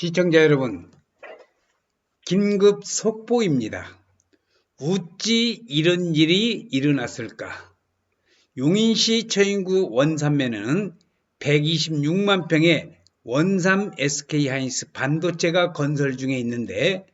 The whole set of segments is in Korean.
시청자 여러분, 긴급 속보입니다. 어찌 이런 일이 일어났을까? 용인시 처인구 원산면에는 126만 평의 원삼 SK하이닉스 반도체가 건설 중에 있는데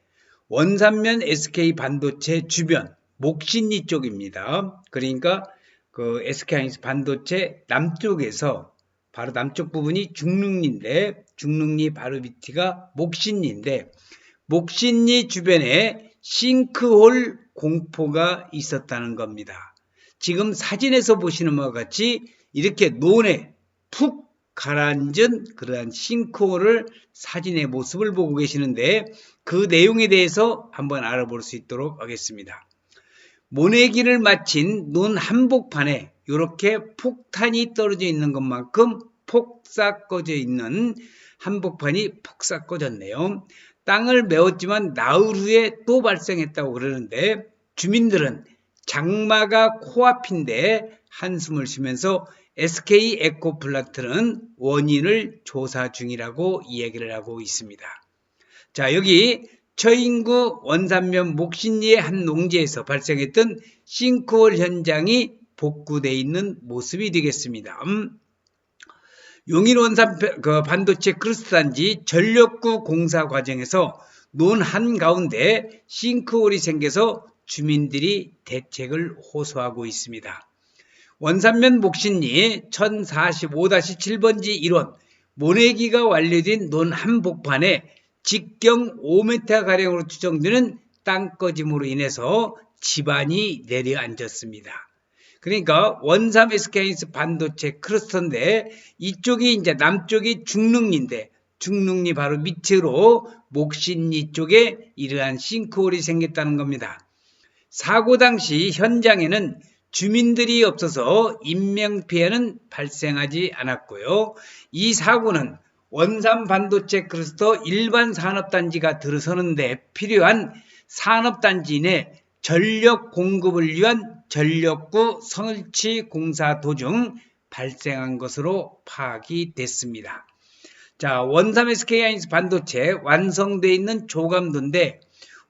원산면 SK 반도체 주변 목신리 쪽입니다. 그러니까 그 SK하이닉스 반도체 남쪽에서 바로 남쪽 부분이 중릉리인데 중릉리 바로 밑이가 목신리인데 목신리 주변에 싱크홀 공포가 있었다는 겁니다. 지금 사진에서 보시는 것과 같이 이렇게 논에 푹 가라앉은 그러한 싱크홀을 사진의 모습을 보고 계시는데 그 내용에 대해서 한번 알아볼 수 있도록 하겠습니다. 모내기를 마친 논 한복판에 이렇게 폭탄이 떨어져 있는 것만큼 폭삭 꺼져 있는 한복판이 폭삭 꺼졌네요. 땅을 메웠지만 나흘 후에 또 발생했다고 그러는데 주민들은 장마가 코앞인데 한숨을 쉬면서 SK 에코플라트는 원인을 조사 중이라고 이야기를 하고 있습니다. 자, 여기 처인구 원산면 목신리의 한 농지에서 발생했던 싱크홀 현장이 복구되어 있는 모습이 되겠습니다. 음, 용인 원산 그 반도체 크루스단지 전력구 공사 과정에서 논 한가운데 싱크홀이 생겨서 주민들이 대책을 호소하고 있습니다. 원산면 목신리 1045-7번지 1원 모내기가 완료된 논 한복판에 직경 5m가량으로 추정되는 땅꺼짐으로 인해서 집안이 내려앉았습니다. 그러니까 원삼 SKS 반도체 크루스터인데 이쪽이 이제 남쪽이 중릉리인데 중릉리 바로 밑으로 목신리 쪽에 이러한 싱크홀이 생겼다는 겁니다. 사고 당시 현장에는 주민들이 없어서 인명피해는 발생하지 않았고요. 이 사고는 원산 반도체 클러스터 일반 산업단지가 들어서는데 필요한 산업단지 내 전력 공급을 위한 전력구 설치 공사 도중 발생한 것으로 파악이 됐습니다. 자, 원삼 SK하이닉스 반도체 완성되어 있는 조감도인데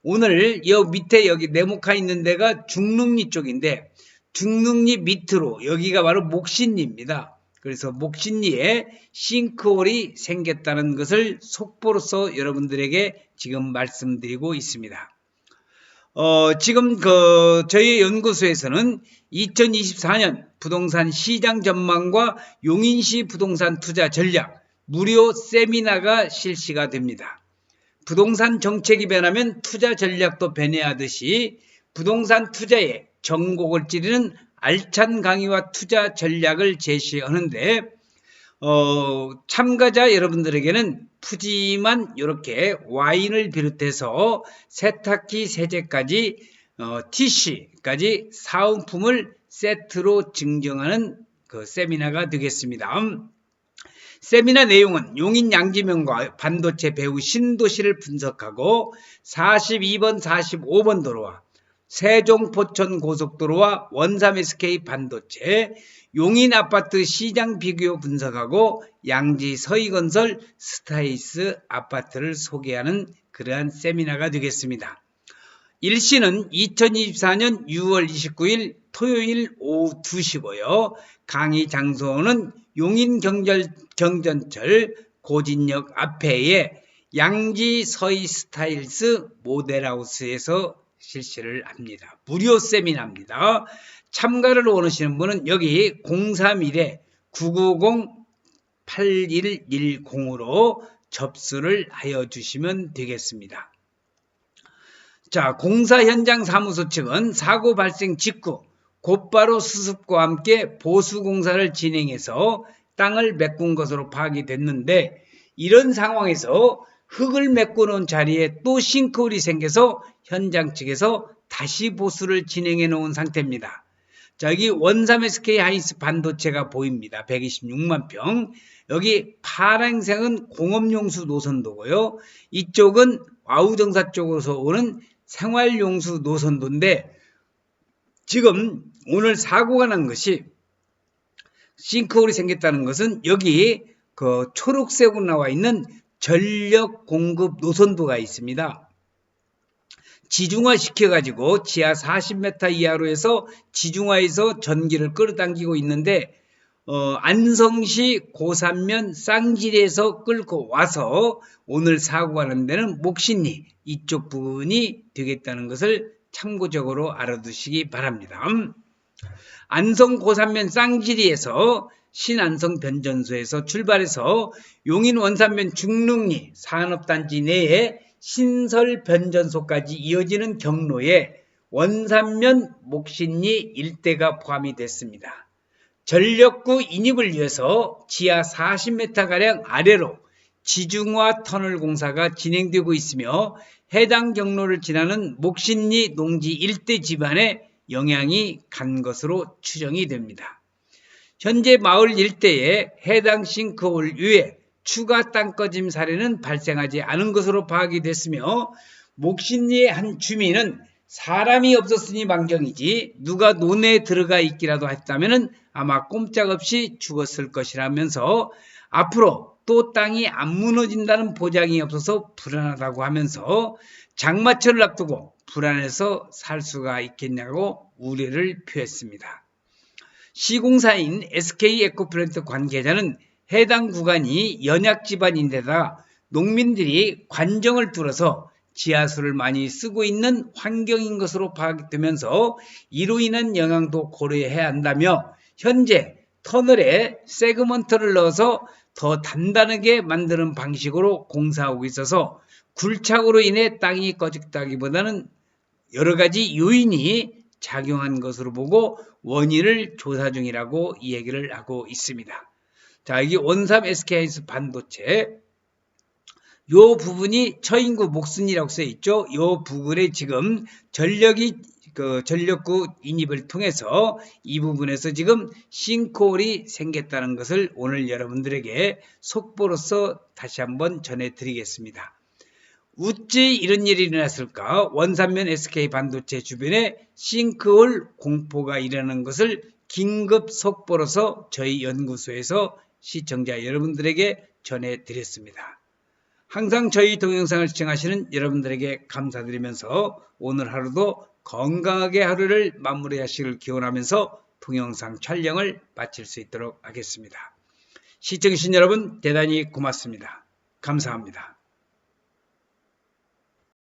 오늘 여 밑에 여기 네모카 있는 데가 중릉리 쪽인데 중릉리 밑으로 여기가 바로 목신리입니다. 그래서 목신리에 싱크홀이 생겼다는 것을 속보로서 여러분들에게 지금 말씀드리고 있습니다. 어, 지금 그 저희 연구소에서는 2024년 부동산 시장 전망과 용인시 부동산 투자 전략 무료 세미나가 실시가 됩니다. 부동산 정책이 변하면 투자 전략도 변해야하듯이 부동산 투자에 전곡을 찌르는 알찬 강의와 투자 전략을 제시하는데 어, 참가자 여러분들에게는 푸짐한 이렇게 와인을 비롯해서 세탁기 세제까지 어, TC까지 사은품을 세트로 증정하는 그 세미나가 되겠습니다. 세미나 내용은 용인 양지명과 반도체 배우 신도시를 분석하고 42번, 45번 도로와 세종 포천 고속도로와 원삼 SK 반도체, 용인 아파트 시장 비교 분석하고 양지 서희건설 스타이스 아파트를 소개하는 그러한 세미나가 되겠습니다. 일시는 2024년 6월 29일 토요일 오후 2시고요. 강의 장소는 용인 경절, 경전철 고진역 앞에의 양지 서희 스타일스 모델하우스에서 실시를 합니다. 무료 세미나입니다. 참가를 원하시는 분은 여기 031에 990-8110으로 접수를 하여 주시면 되겠습니다. 자, 공사 현장 사무소 측은 사고 발생 직후 곧바로 수습과 함께 보수 공사를 진행해서 땅을 메꾼 것으로 파악이 됐는데 이런 상황에서 흙을 메꾸는 자리에 또 싱크홀이 생겨서 현장 측에서 다시 보수를 진행해 놓은 상태입니다. 자, 여기 원삼 SK 하이스 반도체가 보입니다. 126만 평. 여기 파란색은 공업용수 노선도고요. 이쪽은 와우정사 쪽으로서 오는 생활용수 노선도인데 지금 오늘 사고가 난 것이 싱크홀이 생겼다는 것은 여기 그 초록색으로 나와 있는 전력 공급 노선도가 있습니다. 지중화 시켜가지고 지하 40m 이하로 해서 지중화에서 전기를 끌어당기고 있는데 어, 안성시 고산면 쌍질에서 끌고 와서 오늘 사고가 난 데는 목신리 이쪽 부분이 되겠다는 것을 참고적으로 알아두시기 바랍니다. 안성 고산면 쌍지리에서 신안성 변전소에서 출발해서 용인 원산면 중릉리 산업단지 내에 신설 변전소까지 이어지는 경로에 원산면 목신리 일대가 포함이 됐습니다. 전력구 인입을 위해서 지하 40m가량 아래로 지중화 터널 공사가 진행되고 있으며 해당 경로를 지나는 목신리 농지 일대 집안에 영향이 간 것으로 추정이 됩니다. 현재 마을 일대에 해당 싱크홀 위에 추가 땅꺼짐 사례는 발생하지 않은 것으로 파악이 됐으며 목신리의 한 주민은 사람이 없었으니 망정이지 누가 논에 들어가 있기라도 했다면 아마 꼼짝없이 죽었을 것이라면서 앞으로 또 땅이 안 무너진다는 보장이 없어서 불안하다고 하면서 장마철을 앞두고 불안해서 살 수가 있겠냐고 우려를 표했습니다. 시공사인 SK 에코플랜트 관계자는 해당 구간이 연약 지반인데다 농민들이 관정을 뚫어서 지하수를 많이 쓰고 있는 환경인 것으로 파악되면서 이로 인한 영향도 고려해야 한다며 현재 터널에 세그먼트를 넣어서 더 단단하게 만드는 방식으로 공사하고 있어서 굴착으로 인해 땅이 꺼졌다기보다는 여러 가지 요인이 작용한 것으로 보고 원인을 조사 중이라고 이야기를 하고 있습니다. 자, 여기 원삼 SK하이스 반도체 요 부분이 처인구 목순이라고 써 있죠. 요 부분에 지금 전력이 그 전력구 인입을 통해서 이 부분에서 지금 싱크홀이 생겼다는 것을 오늘 여러분들에게 속보로서 다시 한번 전해드리겠습니다. 어찌 이런 일이 일어났을까? 원산면 SK 반도체 주변에 싱크홀 공포가 일어나는 것을 긴급 속보로서 저희 연구소에서 시청자 여러분들에게 전해드렸습니다. 항상 저희 동영상을 시청하시는 여러분들에게 감사드리면서 오늘 하루도 건강하게 하루를 마무리하시길 기원하면서 동영상 촬영을 마칠 수 있도록 하겠습니다. 시청해주신 여러분 대단히 고맙습니다. 감사합니다.